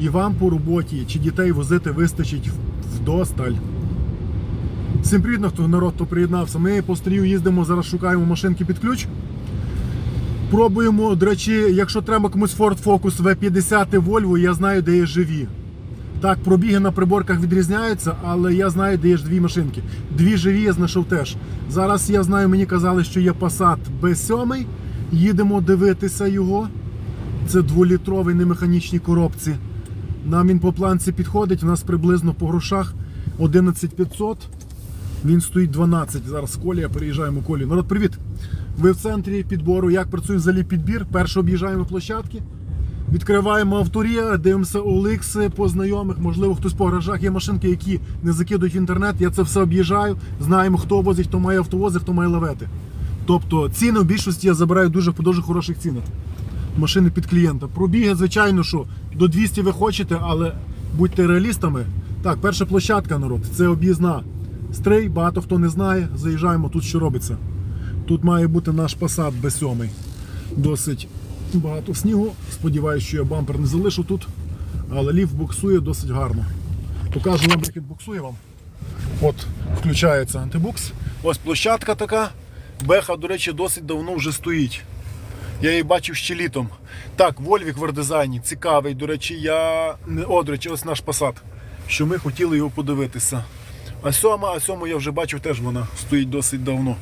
і вам по роботі чи дітей возити вистачить вдосталь. Всім привіт, хто народ, хто приєднався. Ми по стрію їздимо, зараз шукаємо машинки під ключ. Пробуємо, до речі, якщо треба комусь Ford Focus V50 Volvo, я знаю, де є живі. Так, пробіги на приборках відрізняються, але я знаю, де є ж дві машинки. Дві живі я знайшов теж. Зараз я знаю, мені казали, що є Passat B7. Їдемо дивитися його. Це дволітровий на механічній коробці. Нам він по планці підходить, у нас приблизно по грошах 11500. Він стоїть 12. Зараз колія, переїжджаємо колію. Народ, привіт! Ви в центрі підбору. Як працює взагалі підбір? Перше об'їжджаємо площадки. Відкриваємо авторія, дивимося OLX по знайомих, можливо, хтось по гаражах є машинки, які не закидують в інтернет. Я це все об'їжджаю. Знаємо, хто возить, хто має автовози, хто має лавети. Тобто ціни в більшості я забираю дуже по дуже хороших цінах. Машини під клієнта. Пробіги, звичайно, що до 200 ви хочете, але будьте реалістами. Так, перша площадка, народ, це об'їзна. Стрий, багато хто не знає. Заїжджаємо, тут що робиться. Тут має бути наш Passat B7. Досить багато снігу. Сподіваюся, що я бампер не залишу тут. Але ліфт буксує досить гарно. Покажу вам, як він буксує вам. От, включається антибукс. Ось площадка така. Беха, до речі, досить давно вже стоїть. Я її бачив ще літом. Так, Вольвік в редизайні, цікавий. До речі, я О, до речі, ось наш Passat. Що ми хотіли його подивитися. А сьома, а сьому я вже бачив, теж вона стоїть досить давно.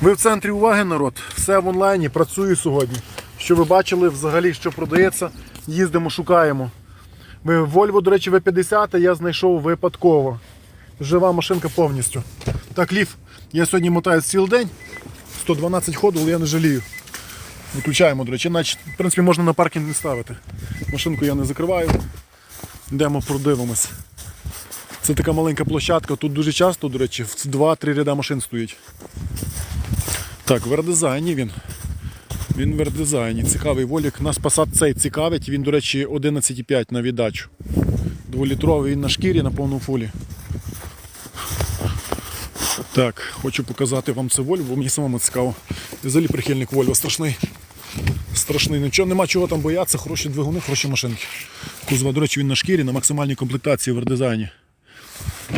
Ви в центрі уваги, народ. Все в онлайні, працюю сьогодні. Що ви бачили взагалі, що продається, їздимо, шукаємо. Volvo, до речі, V50 я знайшов випадково. Жива машинка повністю. Так, ліф, я сьогодні мотаю цілий день. 112 ходу, але я не жалію. Виключаємо, до речі, наче, в принципі, можна на паркінг не ставити. Машинку я не закриваю. Йдемо, продивимось. Це така маленька площадка. Тут дуже часто, до речі, в 2-3 ряда машин стоїть. Так, в редизайні він. Він в редизайні. Цікавий волік. Нас Passat цей цікавить. Він, до речі, 11,5 на віддачу. Дволітровий він на шкірі на повному фулі. Так, хочу показати вам це бо мені самому цікаво. Взагалі прихильник Volvo страшний. Страшний. Нічого, нема чого там боятися, хороші двигуни, хороші машинки. Кузова, до речі, він на шкірі, на максимальній комплектації в редизайні.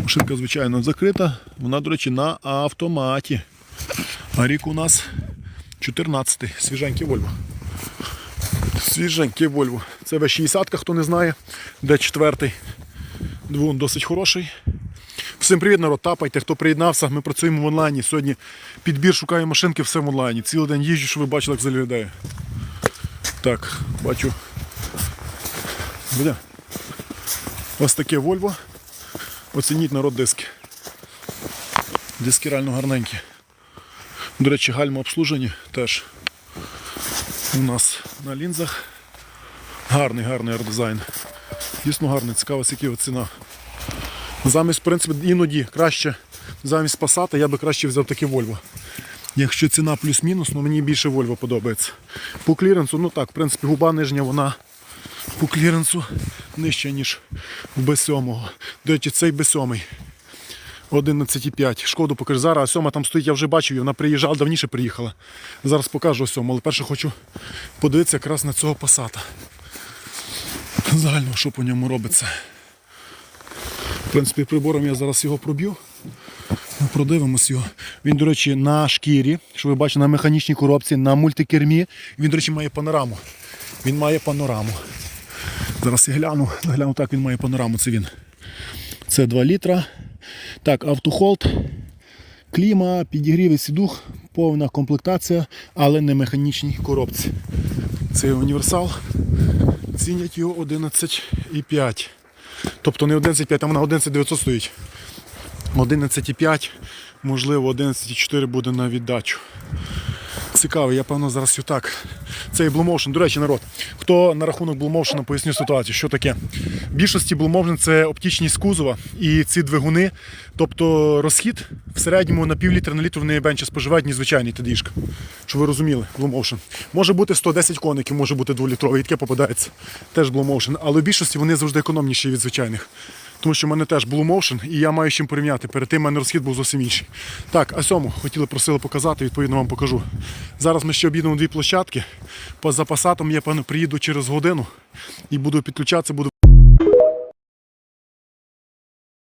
Машинка, звичайно, закрита. Вона, до речі, на автоматі. А рік у нас 14-й. Свіженький Volvo. Свіженький Volvo. Це V60, хто не знає, де четвертий. Двигун досить хороший. Всім привіт, народ, тапайте, хто приєднався. Ми працюємо в онлайні. Сьогодні підбір шукаю машинки, все в онлайні. Цілий день їжджу, щоб ви бачили, як заглядає. Так, бачу. Буде. Ось таке Volvo. Оцініть народ диски. Диски реально гарненькі. До речі, гальма обслужені теж у нас на лінзах. Гарний, гарний арт-дизайн. Дійсно гарний, цікаво, скільки ціна. Замість, в принципі, іноді краще, замість Passat я би краще взяв таке Volvo. Якщо ціна плюс-мінус, ну мені більше Volvo подобається. По кліренсу, ну так, в принципі, губа нижня, вона по кліренсу нижча, ніж в B7. До речі, цей B7. 11,5. Шкоду покажу. Зараз а сьома там стоїть, я вже бачив, її, вона приїжджала, давніше приїхала. Зараз покажу сьому, але перше хочу подивитися якраз на цього пасата. Загально, що по ньому робиться. В принципі, прибором я зараз його проб'ю. Продивимось його. Він, до речі, на шкірі, що ви бачите, на механічній коробці, на мультикермі. Він, до речі, має панораму. Він має панораму. Зараз я гляну, гляну так, він має панораму. Це він. Це 2 літра. Так, автохолд, кліма, підігрів і сідух, повна комплектація, але не механічній коробці. Це універсал. Цінять його 11,5. Тобто не 11,5, а вона 11,900 стоїть. 11,5, можливо, 11,4 буде на віддачу. Цікаво, я певно зараз так. Цей Blue до речі, народ. Хто на рахунок Blue поясню ситуацію, що таке. В більшості Blue Motion це оптичність кузова і ці двигуни. Тобто розхід в середньому на пів літра на літр вони менше споживають, ніж звичайний тедішка. Щоб ви розуміли, Blue Motion. Може бути 110 коників, може бути 2-літровий, і таке попадається. Теж Blue Motion. Але в більшості вони завжди економніші від звичайних. Тому що в мене теж було моушен, і я маю з чим порівняти. Перед тим в мене розхід був зовсім інший. Так, а сьому хотіли просили показати, відповідно вам покажу. Зараз ми ще об'їдемо дві площадки. По запасатам я приїду через годину і буду підключатися, буду